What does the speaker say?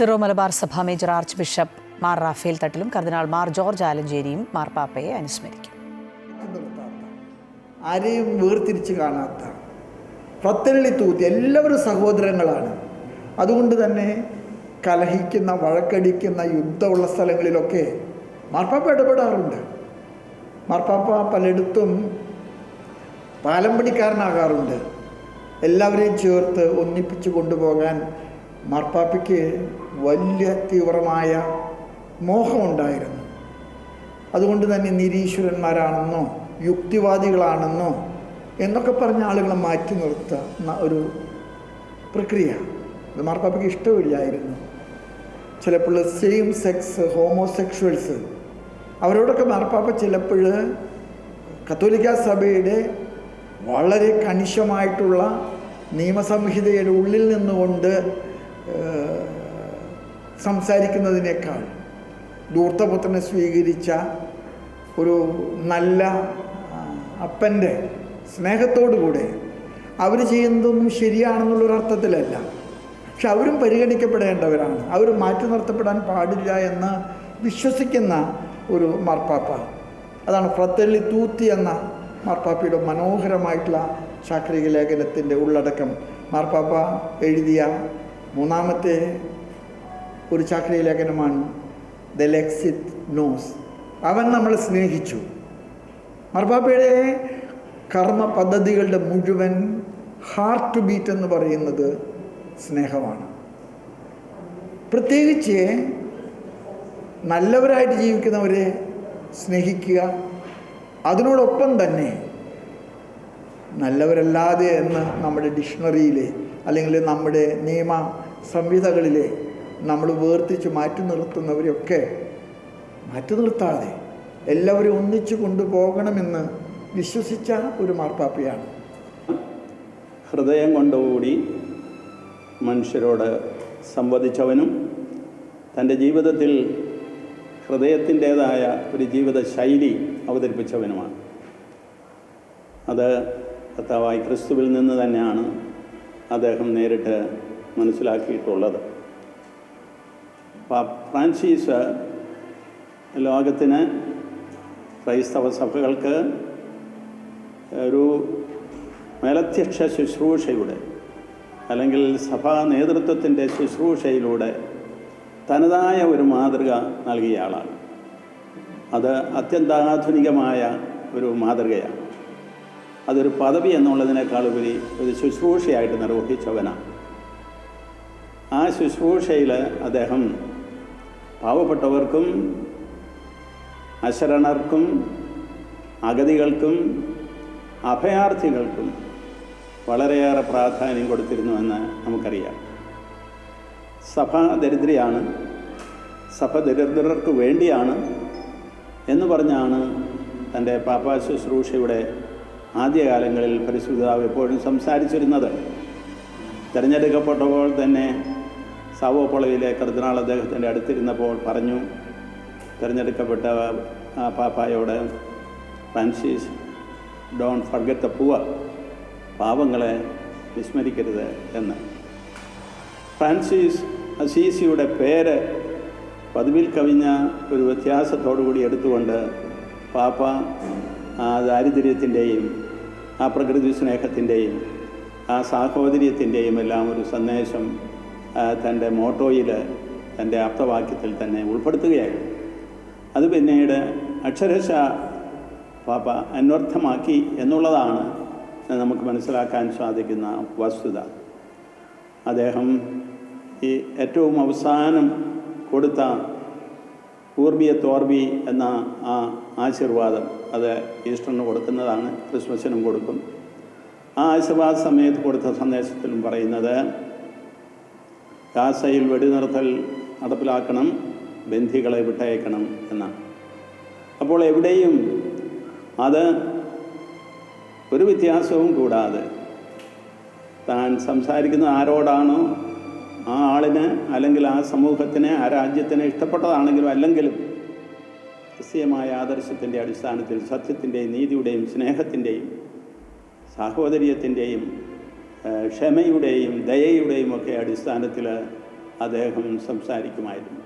Syro Malabar സഭ major archbishop Mar Raphael തട്ടിലും കർദിനാൾ മാർ ജോർജ് ആലഞ്ചേരിയും മാർ പാപ്പയെ അനുസ്മരിക്കും. ആരെയും വേർതിരിച്ച് കാണാത്ത പത്തള്ളി തൂത്തി എല്ലാവരും സഹോദരങ്ങളാണ്. അതുകൊണ്ട് തന്നെ കലഹിക്കുന്ന വഴക്കടിക്കുന്ന യുദ്ധമുള്ള സ്ഥലങ്ങളിലൊക്കെ മാർപ്പാപ്പ ഇടപെടാറുണ്ട്. മാർപ്പാപ്പ പലയിടത്തും പാലം പണിക്കാരനാകാറുണ്ട്. എല്ലാവരെയും ചേർത്ത് ഒന്നിപ്പിച്ച് കൊണ്ടുപോകാൻ മാർപ്പാപ്പയ്ക്ക് വലിയ തീവ്രമായ മോഹമുണ്ടായിരുന്നു. അതുകൊണ്ട് തന്നെ നിരീശ്വരന്മാരാണെന്നോ യുക്തിവാദികളാണെന്നോ എന്നൊക്കെ പറഞ്ഞ ആളുകളെ മാറ്റി നിർത്തുന്ന ഒരു പ്രക്രിയ. അത് മാർപ്പാപ്പയ്ക്ക് ഇഷ്ടമില്ലായിരുന്നു. ചിലപ്പോൾ സെയിം സെക്സ് ഹോമോസെക്ഷൽസ് അവരോടൊക്കെ മാർപ്പാപ്പ ചിലപ്പോൾ കത്തോലിക്ക സഭയുടെ വളരെ കണിശമായിട്ടുള്ള നിയമസംഹിതയുടെ ഉള്ളിൽ നിന്നുകൊണ്ട് സംസാരിക്കുന്നതിനേക്കാൾ ദൂർത്തപുത്രനെ സ്വീകരിച്ച ഒരു നല്ല അപ്പന്റെ സ്നേഹത്തോടുകൂടെ അവർ ചെയ്യുന്നതൊന്നും ശരിയാണെന്നുള്ളൊരർത്ഥത്തിലല്ല പക്ഷെ അവരും പരിഗണിക്കപ്പെടേണ്ടവരാണ്. അവർ മാറ്റി നിർത്തപ്പെടാൻ പാടില്ല എന്ന് വിശ്വസിക്കുന്ന ഒരു മാർപ്പാപ്പ. അതാണ് ഫ്രത്തള്ളി തൂത്തി എന്ന മാർപ്പാപ്പയുടെ മനോഹരമായിട്ടുള്ള ചാക്രിക ലേഖനത്തിന്റെ ഉള്ളടക്കം. മാർപ്പാപ്പ എഴുതിയ മൂന്നാമത്തെ ഒരു ചാക്രീ ലേഖനമാണ് ദ ലെക്സിത് നോസ്. അവൻ നമ്മളെ സ്നേഹിച്ചു. മർബാബയുടെ കർമ്മ പദ്ധതികളുടെ മുഴുവൻ ഹാർട്ട് ബീറ്റ് എന്ന് പറയുന്നത് സ്നേഹമാണ്. പ്രത്യേകിച്ച് നല്ലവരായിട്ട് ജീവിക്കുന്നവരെ സ്നേഹിക്കുക അതിനോടൊപ്പം തന്നെ നല്ലവരല്ലാതെ എന്ന് നമ്മുടെ ഡിക്ഷണറിയിൽ അല്ലെങ്കിൽ നമ്മുടെ നിയമ സംഹിതകളിൽ നമ്മൾ വേർതിരിച്ച് മാറ്റി നിർത്തുന്നവരെയൊക്കെ മാറ്റി നിർത്താതെ എല്ലാവരും ഒന്നിച്ചു കൊണ്ടുപോകണമെന്ന് വിശ്വസിച്ച ഒരു മാർപ്പാപ്പയാണ്. ഹൃദയം കൊണ്ടുകൂടി മനുഷ്യരോട് സംവദിച്ചവനും തന്റെ ജീവിതത്തിൽ ഹൃദയത്തിന്റേതായ ഒരു ജീവിത ശൈലി അവതരിപ്പിച്ചവനുമാണ്. അത് കർത്താവായി ക്രിസ്തുവിൽ നിന്ന് തന്നെയാണ് അദ്ദേഹം നേരിട്ട് മനസ്സിലാക്കിയിട്ടുള്ളത്. ഫ്രാൻസീസ് ലോകത്തിന് ക്രൈസ്തവ സഭകൾക്ക് ഒരു മേലധ്യക്ഷ ശുശ്രൂഷയുടെ അല്ലെങ്കിൽ സഭാ നേതൃത്വത്തിന്റെ ശുശ്രൂഷയിലൂടെ തനതായ ഒരു മാതൃക നൽകിയ ആളാണ്. അത് അത്യന്താധുനികമായ ഒരു മാതൃകയാണ്. അതൊരു പദവി എന്നുള്ളതിനേക്കാൾ ഉപരി ഒരു ശുശ്രൂഷയായിട്ട് നിർവഹിച്ചവനാണ് ആ ശുശ്രൂഷയിൽ അദ്ദേഹം പാവപ്പെട്ടവർക്കും അശരണർക്കും അഗതികൾക്കും അഭയാർത്ഥികൾക്കും വളരെയേറെ പ്രാധാന്യം കൊടുത്തിരുന്നുവെന്ന് നമുക്കറിയാം. സഭ ദരിദ്രയാണ്. സഭ ദരിദ്രർക്ക് വേണ്ടിയാണ് എന്ന് പറഞ്ഞാണ് തന്റെ പാപ്പാ ശുശ്രൂഷയുടെ ആദ്യകാലങ്ങളിൽ പരിശുദ്ധാവ് എപ്പോഴും സംസാരിച്ചിരുന്നത്. തിരഞ്ഞെടുക്കപ്പെട്ടപ്പോൾ തന്നെ സാവോ പൊളവിലെ കർദിനാൾ അദ്ദേഹത്തിന്റെ അടുത്തിരുന്നപ്പോൾ പറഞ്ഞു തിരഞ്ഞെടുക്കപ്പെട്ട ആ പാപ്പായോട് Francis don't forget the poor പാവങ്ങളെ വിസ്മരിക്കരുത് എന്ന്. ഫ്രാൻസിസ് അസീസിയുടെ പേര് പതിവിൽ കവിഞ്ഞ ഒരു വ്യത്യാസത്തോടു കൂടി എടുത്തുകൊണ്ട് പാപ്പ ആ ദാരിദ്ര്യത്തിന്റെയും ആ പ്രകൃതി സ്നേഹത്തിന്റെയും ആ സാഹോദര്യത്തിന്റെയും എല്ലാം ഒരു സന്ദേശം തന്റെ മോട്ടോയിൽ തന്റെ ആപ്തവാക്യത്തിൽ തന്നെ ഉൾപ്പെടുത്തുകയായിരുന്നു. അത് പിന്നീട് അക്ഷരശ പാപ്പ അന്വർത്ഥമാക്കി എന്നുള്ളതാണ് നമുക്ക് മനസ്സിലാക്കാൻ സാധിക്കുന്ന വസ്തുത. അദ്ദേഹം ഈ ഏറ്റവും അവസാനം കൊടുത്ത ഊർബിയ തോർബി എന്ന ആ ആശീർവാദം അത് ഈസ്റ്ററിന് കൊടുക്കുന്നതാണ് ക്രിസ്മസിനും കൊടുക്കും. ആ ആശീർവാദ സമയത്ത് കൊടുത്ത സന്ദേശത്തിലും പറയുന്നത് ഗാസയിൽ വെടിനിർത്തൽ നടപ്പിലാക്കണം ബന്ധികളെ വിട്ടയക്കണം എന്നാണ്. അപ്പോൾ എവിടെയും അത് ഒരു വ്യത്യാസവും കൂടാതെ താൻ സംസാരിക്കുന്ന ആരോടാണോ ആ ആളിന് അല്ലെങ്കിൽ ആ സമൂഹത്തിന് ആ രാജ്യത്തിന് ഇഷ്ടപ്പെട്ടതാണെങ്കിലും അല്ലെങ്കിലും ക്രിസ്തീയമായ ആദർശത്തിന്റെ അടിസ്ഥാനത്തിൽ സത്യത്തിന്റെയും നീതിയുടെയും സ്നേഹത്തിന്റെയും സാഹോദര്യത്തിന്റെയും ക്ഷമയുടെയും ദയയുടെയും ഒക്കെ അടിസ്ഥാനത്തിൽ അദ്ദേഹം സംസാരിക്കുമായിരുന്നു.